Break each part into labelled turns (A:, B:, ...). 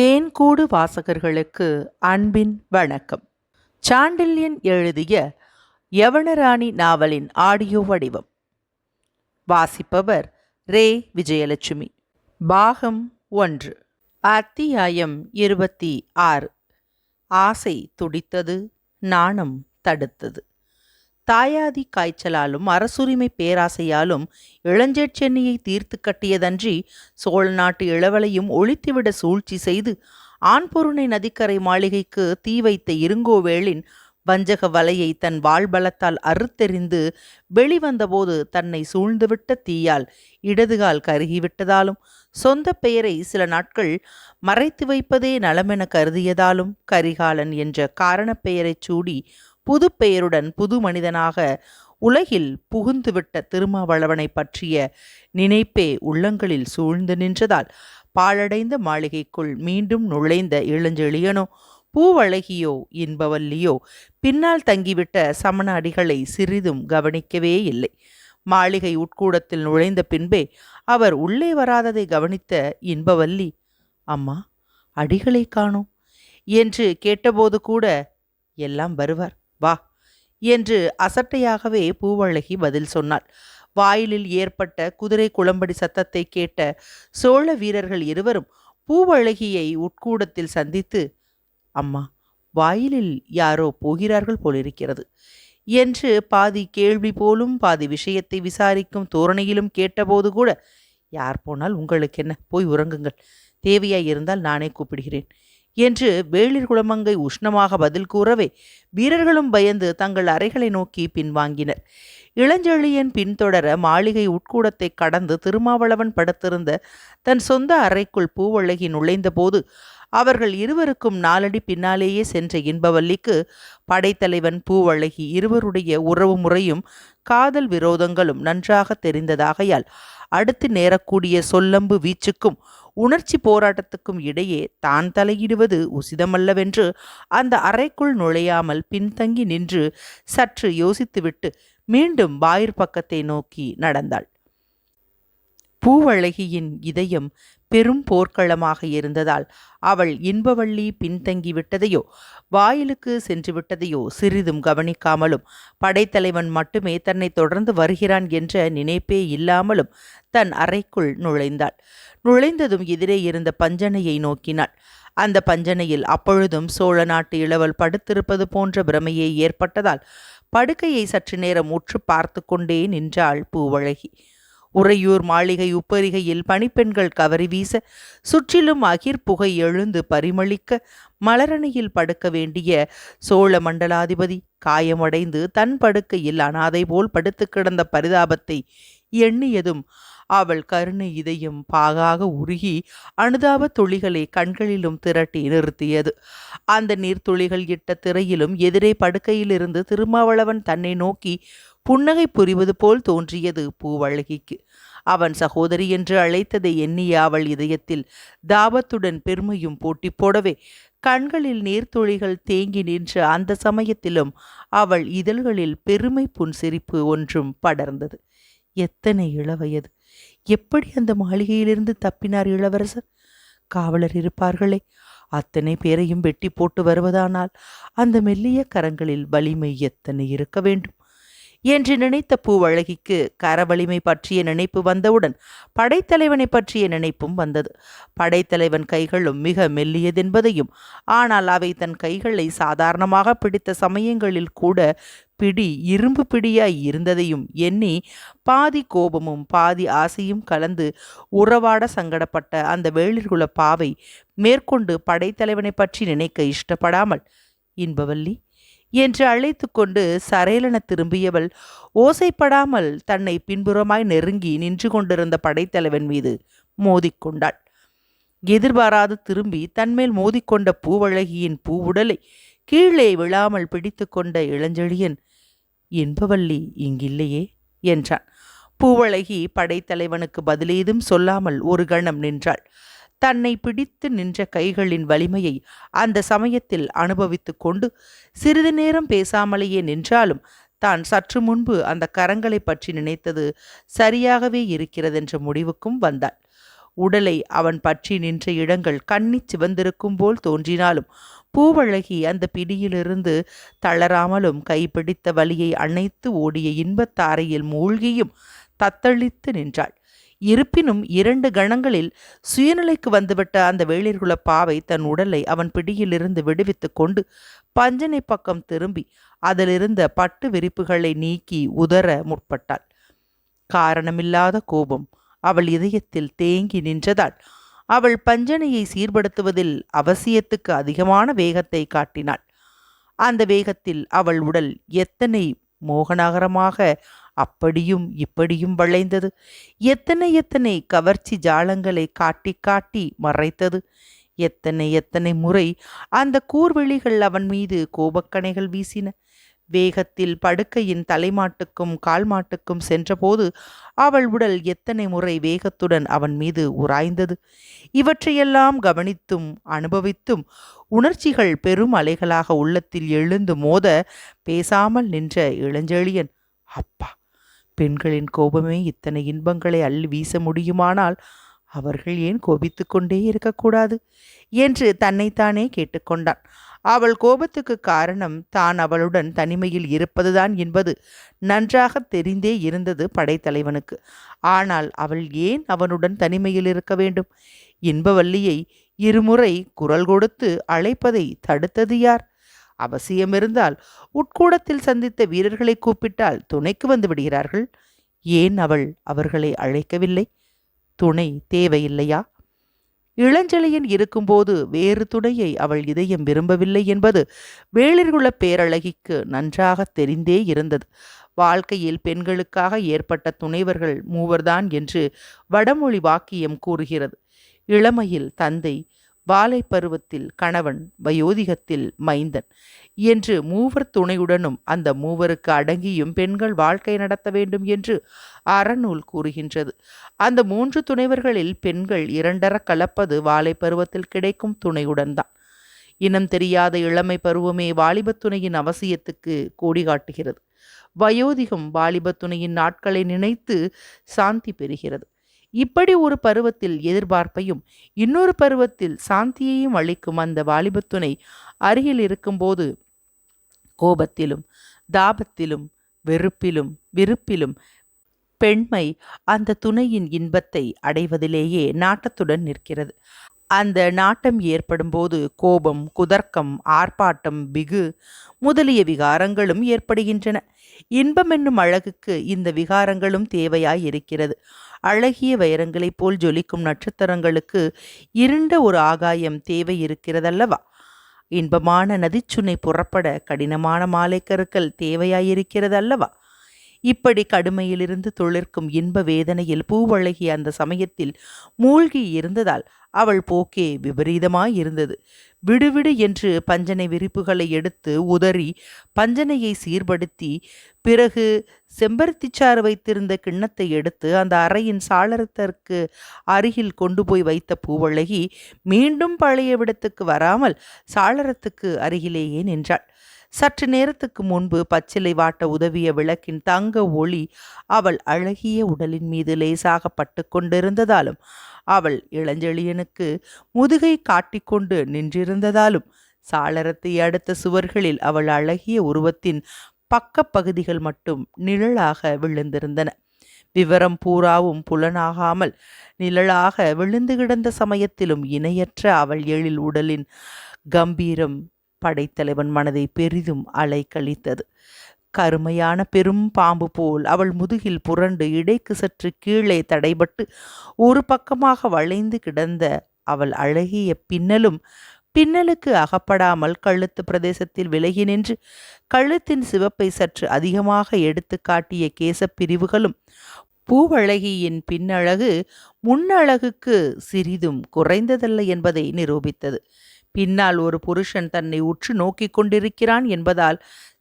A: தேன்கூடு வாசகர்களுக்கு அன்பின் வணக்கம். சாண்டில்யன் எழுதிய யவனராணி நாவலின் ஆடியோ வடிவம். வாசிப்பவர் ரே. விஜயலட்சுமி. பாகம் ஒன்று. அத்தியாயம் இருபத்தி ஆறு. ஆசை துடித்தது நாணம் தடுத்தது. தாயாதி காய்ச்சலாலும் அரசுரிமை பேராசையாலும் இளஞ்சேட் சென்னையை தீர்த்து கட்டியதன்றி சோழ நாட்டு இளவலையும் ஒழித்துவிட சூழ்ச்சி செய்து ஆண்பொருணை நதிக்கரை மாளிகைக்கு தீ வைத்த இருங்கோவேளின் வஞ்சக வலையை தன் வாழ்பலத்தால் அறுத்தெறிந்து வெளிவந்தபோது தன்னை சூழ்ந்துவிட்ட தீயால் இடதுகால் கருகிவிட்டதாலும் சொந்த பெயரை சில நாட்கள் மறைத்து வைப்பதே நலமென கருதியதாலும் கரிகாலன் என்ற காரணப் பெயரைச் சூடி புது பெயருடன் புது மனிதனாக உலகில் புகுந்துவிட்ட திருமாவளவனை பற்றிய நினைப்பே உள்ளங்களில் சூழ்ந்து நின்றதால் பாழடைந்த மாளிகைக்குள் மீண்டும் நுழைந்த இளஞ்செழியனோ பூவழகியோ இன்பவல்லியோ பின்னால் தங்கிவிட்ட சமண அடிகளை சிறிதும் கவனிக்கவே இல்லை. மாளிகை உட்கூடத்தில் நுழைந்த பின்பே அவர் உள்ளே வராததை கவனித்த இன்பவல்லி அம்மா அடிகளை காணோம் என்று கேட்டபோது கூட எல்லாம் வருவார். வா என்று அசட்டையாகவே பூவழகி பதில் சொன்னாள். வாயிலில் ஏற்பட்ட குதிரை குளம்படி சத்தத்தை கேட்ட சோழ வீரர்கள் இருவரும் பூவழகியை உட்கூடத்தில் சந்தித்து அம்மா வாயிலில் யாரோ போகிறார்கள் போலிருக்கிறது என்று பாதி கேள்வி போலும் பாதி விஷயத்தை விசாரிக்கும் தோரணையிலும் கேட்டபோது கூட யார் போனால் உங்களுக்கு என்ன போய் உறங்குங்கள். தேவையாய் இருந்தால் நானே கூப்பிடுகிறேன் என்று வேளிர் குளமங்கை உஷ்ணமாக பதில் கூறவே வீரர்களும் பயந்து தங்கள் அறைகளை நோக்கி பின்வாங்கினர். இளஞ்செழியன் பின்தொடர மாளிகை உட்கூடத்தை கடந்து திருமாவளவன் படுத்திருந்த தன் சொந்த அறைக்குள் பூவழகி நுழைந்தபோது அவர்கள் இருவருக்கும் நாலடி பின்னாலேயே சென்ற இன்பவல்லிக்கு படைத்தலைவன் பூவழகி இருவருடைய உறவு முறையும் காதல் விரோதங்களும் நன்றாக தெரிந்ததாகையால் அடுத்து நேரக்கூடிய சொல்லம்பு வீச்சுக்கும் உணர்ச்சி போராட்டத்துக்கும் இடையே தான் தலையிடுவது உசிதமல்லவென்று அந்த அறைக்குள் நுழையாமல் பின்தங்கி நின்று சற்று யோசித்துவிட்டு மீண்டும் வாயிற் பக்கத்தை நோக்கி நடந்தாள். பூவழகியின் இதயம் பெரும் போர்க்களமாக இருந்ததால் அவள் இன்பவள்ளி பின்தங்கி விட்டதையோ வாயிலுக்கு சென்று விட்டதையோ சிறிதும் கவனிக்காமலும் படைத்தலைவன் மட்டுமே தன்னை தொடர்ந்து வருகிறான் என்ற நினைப்பே இல்லாமலும் தன் அறைக்குள் நுழைந்தாள். நுழைந்ததும் எதிரே இருந்த பஞ்சனையை நோக்கினாள். அந்த பஞ்சனையில் அப்பொழுதும் சோழ நாட்டு இளவல் படுத்திருப்பது போன்ற பிரமையே ஏற்பட்டதால் படுக்கையை சற்று நேரம் உற்று பார்த்து கொண்டே நின்றாள் பூவழகி. உறையூர் மாளிகை உப்பரிகையில் பணிப்பெண்கள் கவரி வீச சுற்றிலும் அகிர் புகை எழுந்து பரிமளிக்க மலரணியில் படுக்க வேண்டிய சோழ மண்டலாதிபதி காயமடைந்து தன் படுக்கையில் அனாதை போல் படுத்து கிடந்த பரிதாபத்தை எண்ணியதும் அவள் கருணை இதயம் பாகாக உருகி அனுதாப துளிகளை கண்களிலும் திரட்டி நிறுத்தியது. அந்த நீர்த்துளிகள் இட்ட திரையிலும் எதிரே படுக்கையிலிருந்து திருமாவளவன் தன்னை நோக்கி புன்னகை புரிவது போல் தோன்றியது பூவழகிக்கு. அவன் சகோதரி என்று அழைத்ததை எண்ணிய அவள் இதயத்தில் தாபத்துடன் பெருமையும் போட்டி போடவே கண்களில் நீர்த்துளிகள் தேங்கி நின்ற அந்த சமயத்திலும் அவள் இதழ்களில் பெருமை புன்சிரிப்பு ஒன்றும் படர்ந்தது. எத்தனை இளவயது! எப்படி அந்த மாளிகையிலிருந்து தப்பினார் இளவரசர்? காவலர் இருப்பார்களே அத்தனை பேரையும் வெட்டி போட்டு வருவதானால் அந்த மெல்லிய கரங்களில் வலிமை எத்தனை இருக்க வேண்டும்? என்று நினைத்த பூவழகிக்கு கரவலிமை பற்றிய நினைப்பு வந்தவுடன் படைத்தலைவனை பற்றிய நினைப்பும் வந்தது. படைத்தலைவன் கைகளும் மிக மெல்லியதென்பதையும் ஆனால் அவை தன் கைகளை சாதாரணமாக பிடித்த சமயங்களில் கூட பிடி இரும்பு பிடியாய் இருந்ததையும் எண்ணி பாதி கோபமும் பாதி ஆசையும் கலந்து உறவாட சங்கடப்பட்ட அந்த வேளிர்குல பாவை மேற்கொண்டு படைத்தலைவனை பற்றி நினைக்க இஷ்டப்படாமல் இன்பவல்லி என்று அழைத்து கொண்டு சரையலென திரும்பியவள் ஓசைப்படாமல் தன்னை பின்புறமாய் நெருங்கி நின்று கொண்டிருந்த படைத்தலைவன் மீது மோதிக்கொண்டாள். எதிர்பாராது திரும்பி தன்மேல் மோதிக்கொண்ட பூவழகியின் பூவுடலை கீழே விழாமல் பிடித்து கொண்ட இளஞ்செழியன் என்பவல்லி இங்கில்லையே என்றான். பூவழகி படைத்தலைவனுக்கு பதிலேதும் சொல்லாமல் ஒரு கணம் நின்றாள். தன்னை பிடித்து நின்ற கைகளின் வலிமையை அந்த சமயத்தில் அனுபவித்து கொண்டு சிறிது நேரம் பேசாமலேயே நின்றாலும் தான் சற்று முன்பு அந்த கரங்களை பற்றி நினைத்தது சரியாகவே இருக்கிறதென்ற முடிவுக்கும் வந்தாள் உடலை அவன் பற்றி நின்ற இடங்கள் கண்ணிச் சிவந்திருக்கும் போல் தோன்றினாலும் பூவழகி அந்த பிடியிலிருந்து தளராமலும் கைப்பிடித்த வலியை அணைத்து ஓடிய இன்பத்தாரையில் மூழ்கியும் தத்தளித்து நின்றாள். இருப்பினும் இரண்டு கணங்களில் சுயநிலைக்கு வந்துவிட்ட அந்த வேளிர்குல பாவை தன் உடலை அவன் பிடியிலிருந்து விடுவித்து கொண்டு பஞ்சனை பக்கம் திரும்பி அதிலிருந்த பட்டு விரிப்புகளை நீக்கி உதற முற்பட்டாள். காரணமில்லாத கோபம் அவள் இதயத்தில் தேங்கி நின்றதால் அவள் பஞ்சனையை சீர்படுத்துவதில் அவசியத்துக்கு அதிகமான வேகத்தை காட்டினாள். அந்த வேகத்தில் அவள் உடல் எத்தனை மோகனகரமாக அப்படியும் இப்படியும் வளைந்தது. எத்தனை எத்தனை கவர்ச்சி ஜாலங்களை காட்டி காட்டி மறைத்தது. எத்தனை எத்தனை முறை அந்த கூர்வெளிகள் அவன் மீது கோபக்கணைகள் வீசின. வேகத்தில் படுக்கையின் தலைமாட்டுக்கும் கால்மாட்டுக்கும் சென்றபோது அவள் உடல் எத்தனை முறை வேகத்துடன் அவன் மீது உராய்ந்தது. இவற்றையெல்லாம் கவனித்தும் அனுபவித்தும் உணர்ச்சிகள் பெரும் அலைகளாக உள்ளத்தில் எழுந்து மோத பேசாமல் நின்ற இளஞ்செழியன் அப்பா பெண்களின் கோபமே இத்தனை இன்பங்களை அள்ளி வீச முடியுமானால் அவர்கள் ஏன் கோபித்து கொண்டே இருக்கக்கூடாது? என்று தன்னைத்தானே கேட்டுக்கொண்டான். அவள் கோபத்துக்கு காரணம் தான் அவளுடன் தனிமையில் இருப்பதுதான் என்பது நன்றாக தெரிந்தே இருந்தது படைத்தலைவனுக்கு. ஆனால் அவள் ஏன் அவனுடன் தனிமையில் இருக்க வேண்டும்? இன்பவல்லியை இருமுறை குரல் கொடுத்து அழைப்பதை தடுத்தது யார்? அவசியமிருந்தால் உட்கூடத்தில் சந்தித்த வீரர்களை கூப்பிட்டால் துணைக்கு வந்து விடுகிறார்கள். ஏன் அவள் அவர்களை அழைக்கவில்லை? துணை தேவையில்லையா? இளஞ்சலையன் இருக்கும்போது வேறு துணையை அவள் இதயம் விரும்பவில்லை என்பது வேளிர்குல பேரழகிக்கு நன்றாக தெரிந்தே இருந்தது. வாழ்க்கையில் பெண்களுக்காக ஏற்பட்ட துணைவர்கள் மூவர்தான் என்று வடமொழி வாக்கியம் கூறுகிறது. இளமையில் தந்தை வாலை பருவத்தில் கணவன் வயோதிகத்தில் மைந்தன். என்று மூவர் துணையுடனும் அந்த மூவருக்கு அடங்கியும் பெண்கள் வாழ்க்கை நடத்த வேண்டும் என்று அறநூல் கூறுகின்றது. அந்த மூன்று துணைவர்களில் பெண்கள் இரண்டர கலப்பது வாலை பருவத்தில் கிடைக்கும் துணையுடன் தான் இனம் தெரியாத இளமை பருவமே வாலிபத் துணையின் அவசியத்துக்கு கோடி காட்டுகிறது. வயோதிகம் வாலிபத் துணையின் நாட்களை நினைத்து சாந்தி பெறுகிறது. இப்படி ஒரு பருவத்தில் எதிர்பார்ப்பையும் இன்னொரு பருவத்தில் சாந்தியையும் அளிக்கும் அந்த வாலிபத்துணை அருகில் இருக்கும்போது கோபத்திலும் தாபத்திலும் வெறுப்பிலும் விருப்பிலும் பெண்மை அந்த துணையின் இன்பத்தை அடைவதிலேயே நாட்டத்துடன் நிற்கிறது. அந்த நாட்டம் ஏற்படும்போது கோபம் குதர்க்கம் ஆர்ப்பாட்டம் பிகு முதலிய விகாரங்களும் ஏற்படுகின்றன. இன்பம் என்னும் அழகுக்கு இந்த விகாரங்களும் தேவையாய் இருக்கிறது. அழகிய வைரங்களைப் போல் ஜொலிக்கும் நட்சத்திரங்களுக்கு இருண்ட ஒரு ஆகாயம் தேவை இருக்கிறதல்லவா? இன்பமான நதிச்சுனை புறப்பட கடினமான மாலைக்கருக்கள் தேவையாயிருக்கிறது அல்லவா இப்படி கடுமையிலிருந்து தொழிற்கும் இன்ப வேதனையில் பூவழகி அந்த சமயத்தில் மூழ்கி இருந்ததால் அவள் போக்கே விபரீதமாயிருந்தது விடுவிடு என்று பஞ்சனை விரிப்புகளை எடுத்து உதறி பஞ்சனையை சீர்படுத்தி பிறகு செம்பருத்திச்சாறு வைத்திருந்த கிண்ணத்தை எடுத்து அந்த அறையின் சாளரத்திற்கு அருகில் கொண்டு போய் வைத்த பூவழகி மீண்டும் பழைய விடத்துக்கு வராமல் சாளரத்துக்கு அருகிலேயே நின்றாள். சற்று நேரத்துக்கு முன்பு பச்சிலை வாட்ட உதவிய விளக்கின் தங்க ஒளி அவள் அழகிய உடலின் மீது லேசாக பட்டு கொண்டிருந்ததாலும் அவள் இளஞ்செழியனுக்கு முதுகை காட்டிக்கொண்டு நின்றிருந்ததாலும் சாளரத்தை அடுத்த சுவர்களில் அவள் அழகிய உருவத்தின் பக்கப்பகுதிகள் மட்டும் நிழலாக விழுந்திருந்தன. விவரம் பூராவும் புலனாகாமல் நிழலாக விழுந்து கிடந்த சமயத்திலும் இணையற்ற அவள் எழில் உடலின் கம்பீரம் படைத்தலைவன் மனதை பெரிதும் அலை கழித்தது கருமையான பெரும் பாம்பு போல் அவள் முதுகில் புரண்டு இடைக்கு சற்று கீழே தடைபட்டு ஒரு பக்கமாக வளைந்து கிடந்த அவள் அழகிய பின்னலும் பின்னலுக்கு அகப்படாமல் கழுத்து பிரதேசத்தில் விலகி நின்று கழுத்தின் சிவப்பை சற்று அதிகமாக எடுத்து காட்டிய கேசப் பிரிவுகளும் பூவழகியின் பின்னழகு முன்னழகுக்கு சிறிதும் குறைந்ததல்ல என்பதை நிரூபித்தது. பின்னால் ஒரு புருஷன் தன்னை உற்று நோக்கிக் கொண்டிருக்கிறான் என்பதால்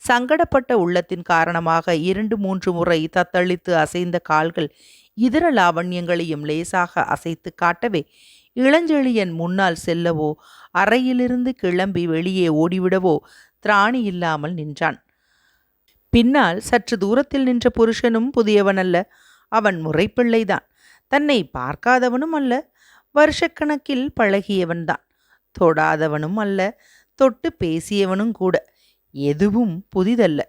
A: சங்கடப்பட்ட உள்ளத்தின் காரணமாக இரண்டு மூன்று முறை தத்தளித்து அசைந்த கால்கள் இதர லாவண்யங்களையும் லேசாக அசைத்து காட்டவே இளஞ்செழியன் முன்னால் செல்லவோ அறையிலிருந்து கிளம்பி வெளியே ஓடிவிடவோ திராணி இல்லாமல் நின்றான். பின்னால் சற்று தூரத்தில் நின்ற புருஷனும் புதியவனல்ல. அவன் முறைப்பிள்ளைதான். தன்னை பார்க்காதவனும் அல்ல. வருஷக்கணக்கில் பழகியவன்தான். தொடாதவனும் அல்ல தொட்டு பேசியவனும் கூட. எதுவும் புதிதல்ல.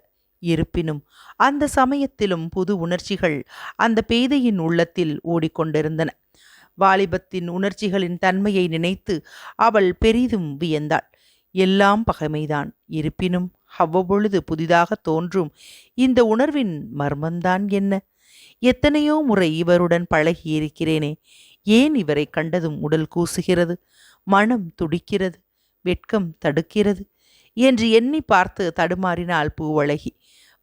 A: இருப்பினும் அந்த சமயத்திலும் புது உணர்ச்சிகள் அந்த பேதையின் உள்ளத்தில் ஓடிக்கொண்டிருந்தன. வாலிபத்தின் உணர்ச்சிகளின் தன்மையை நினைத்து அவள் பெரிதும் வியந்தாள். எல்லாம் பகைமைதான். இருப்பினும் அவ்வப்பொழுது புதிதாக தோன்றும் இந்த உணர்வின் மர்மந்தான் என்ன? எத்தனையோ முறை இவருடன் பழகியிருக்கிறேனே. ஏன் இவரை கண்டதும் உடல் கூசுகிறது? மனம் துடிக்கிறது வெட்கம் தடுக்கிறது என்று எண்ணி பார்த்து தடுமாறினாள் பூவழகி.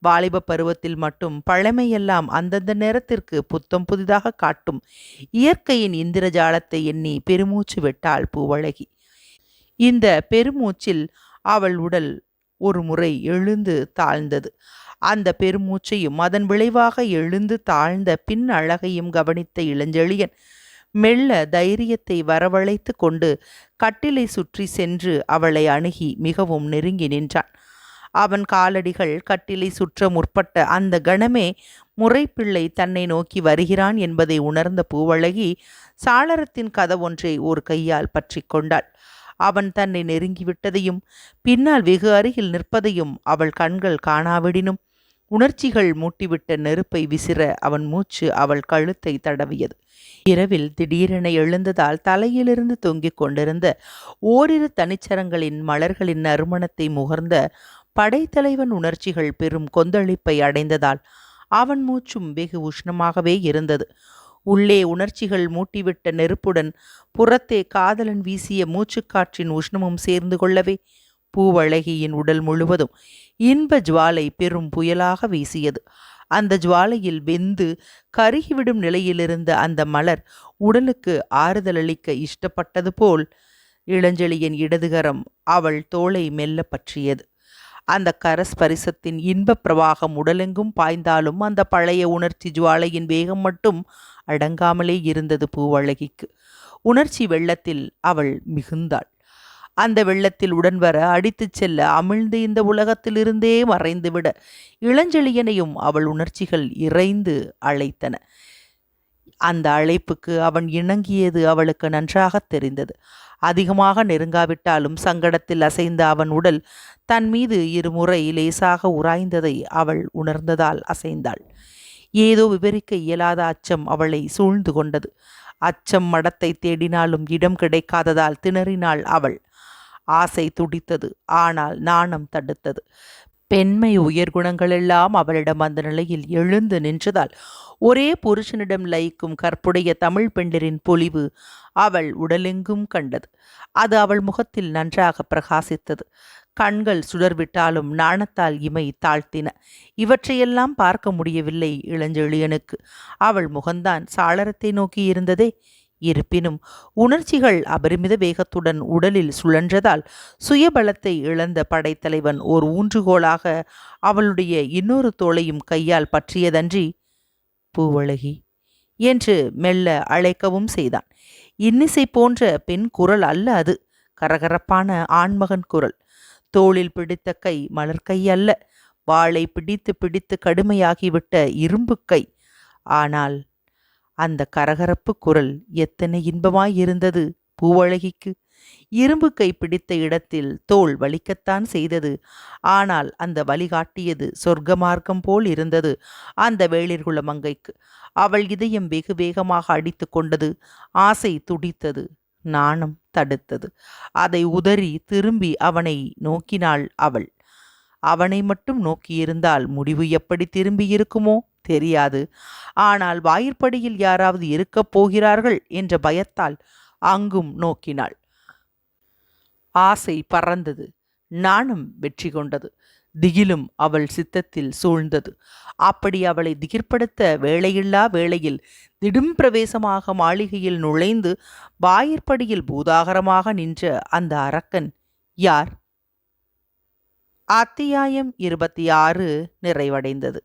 A: வாலிப பருவத்தில் மட்டும் பழமையெல்லாம் அந்தந்த நேரத்திற்கு புத்தம் புதிதாக காட்டும் இயற்கையின் இந்திரஜாலத்தை எண்ணி பெருமூச்சு விட்டாள் பூவழகி. இந்த பெருமூச்சில் அவள் உடல் ஒரு முறை எழுந்து தாழ்ந்தது. அந்த பெருமூச்சையும் அதன் விளைவாக எழுந்து தாழ்ந்த பின் அழகையும் கவனித்த இளஞ்செழியன் மெல்ல தைரியத்தை வரவழைத்து கொண்டு கட்டிலை சுற்றி சென்று அவளை அணுகி மிகவும் நெருங்கி நின்றான். அவன் காலடிகள் கட்டிலை சுற்ற முற்பட்ட அந்த கணமே முறைப்பிள்ளை தன்னை நோக்கி வருகிறான் என்பதை உணர்ந்த பூவழகி சாளரத்தின் கதவொன்றை ஒரு கையால் பற்றி கொண்டாள். அவன் தன்னை நெருங்கிவிட்டதையும் பின்னால் வெகு அருகில் நிற்பதையும் அவள் கண்கள் காணாவிடினும் உணர்ச்சிகள் மூட்டிவிட்ட நெருப்பை விசிற அவன் மூச்சு அவள் கழுத்தை தடவியது. இரவில் திடீரென எழுந்ததால் தலையிலிருந்து தொங்கிக் கொண்டிருந்த ஓரிரு தனிச்சரங்களின் மலர்களின் நறுமணத்தை முகர்ந்த படைத்தலைவன் உணர்ச்சிகள் பெரும் கொந்தளிப்பை அடைந்ததால் அவன் மூச்சும் வெகு உஷ்ணமாகவே இருந்தது. உள்ளே உணர்ச்சிகள் மூட்டிவிட்ட நெருப்புடன் புறத்தே காதலன் வீசிய மூச்சுக்காற்றின் உஷ்ணமும் சேர்ந்து கொள்ளவே பூவழகியின் உடல் முழுவதும் இன்ப ஜுவாலை பெரும் புயலாக வீசியது. அந்த ஜுவாலையில் வெந்து கருகிவிடும் நிலையிலிருந்த அந்த மலர் உடலுக்கு ஆறுதலளிக்க இஷ்டப்பட்டது போல் இளஞ்செழியின் இடதுகரம் அவள் தோளை மெல்ல பற்றியது. அந்த கரஸ்பரிசத்தின் இன்பப் பிரவாகம் உடலெங்கும் பாய்ந்தாலும் அந்த பழைய உணர்ச்சி ஜுவாலையின் வேகம் மட்டும் அடங்காமலே இருந்தது பூவழகிக்கு. உணர்ச்சி வெள்ளத்தில் அவள் மிகுந்தாள். அந்த வெள்ளத்தில் உடன் வர அடித்துச் செல்ல அமிழ்ந்து இந்த உலகத்திலிருந்தே மறைந்துவிட இளஞ்செழியனையும் அவள் உணர்ச்சிகள் இறைந்து அழைத்தன. அந்த அழைப்புக்கு அவன் இணங்கியது அவளுக்கு நன்றாக தெரிந்தது. அதிகமாக நெருங்காவிட்டாலும் சங்கடத்தில் அசைந்த அவன் உடல் தன் மீது இருமுறை லேசாக உராய்ந்ததை அவள் உணர்ந்ததால் அசைந்தாள். ஏதோ விவரிக்க இயலாத அச்சம் அவளை சூழ்ந்து கொண்டது. அச்சம் மடத்தை தேடினாலும் இடம் கிடைக்காததால் திணறினாள் அவள். ஆசை துடித்தது. ஆனால் நாணம் தடுத்தது. பெண்மை உயர்குணங்களெல்லாம் அவளிடம் அந்த நிலையில் எழுந்து நின்றதால் ஒரே புருஷனிடம் லயிக்கும் கற்புடைய தமிழ் பெண்டரின் பொலிவு அவள் உடலெங்கும் கண்டது. அது அவள் முகத்தில் நன்றாக பிரகாசித்தது. கண்கள் சுடர்விட்டாலும் நாணத்தால் இமை தாழ்த்தின. இவற்றையெல்லாம் பார்க்க முடியவில்லை இளஞ்செழியனுக்கு. அவள் முகந்தான் சாளரத்தை நோக்கி இருந்ததே இருப்பினும் உணர்ச்சிகள் அபரிமித வேகத்துடன் உடலில் சுழன்றதால் சுயபலத்தை இழந்த படைத்தலைவன் ஓர் ஊன்றுகோலாக அவளுடைய இன்னொரு தோளையும் கையால் பற்றியதன்றி பூவழகி என்று மெல்ல அழைக்கவும் செய்தான். இன்னிசை போன்ற பெண் குரல் அல்ல அது கரகரப்பான ஆண்மகன் குரல். தோளில் பிடித்த கை மலர் கை அல்ல வாளை பிடித்து பிடித்து கடுமையாகிவிட்ட இரும்பு கை. ஆனால் அந்த கரகரப்பு குரல் எத்தனை இன்பமாயிருந்தது பூவழகிக்கு. இரும்பு கை பிடித்த இடத்தில் தோல் வலிக்கத்தான் செய்தது. ஆனால் அந்த வழிகாட்டியது சொர்க்க மார்க்கம் போல் இருந்தது அந்த வேளிர்குல மங்கைக்கு. அவள் இதயம் வெகு வேகமாக அடித்து கொண்டது. ஆசை துடித்தது. நாணம் தடுத்தது. அதை உதறி திரும்பி அவனை நோக்கினாள் அவள். அவனை மட்டும் நோக்கியிருந்தால் முடிவு எப்படி திரும்பி இருக்குமோ தெரியாது. ஆனால் வாயிற்படியில் யாராவது இருக்கப் போகிறார்கள் என்ற பயத்தால் அங்கும் நோக்கினாள். ஆசை பறந்தது. நாணம் வெற்றி கொண்டது. திகிலும் அவள் சித்தத்தில் சூழ்ந்தது. அப்படி அவளை திகிர்ப்படுத்த வேளையில்லா வேளையில் திடும் பிரவேசமாக மாளிகையில் நுழைந்து வாயிற்படியில் பூதாகரமாக நின்ற அந்த அரக்கன் யார்? அத்தியாயம் இருபத்தி ஆறு நிறைவடைந்தது.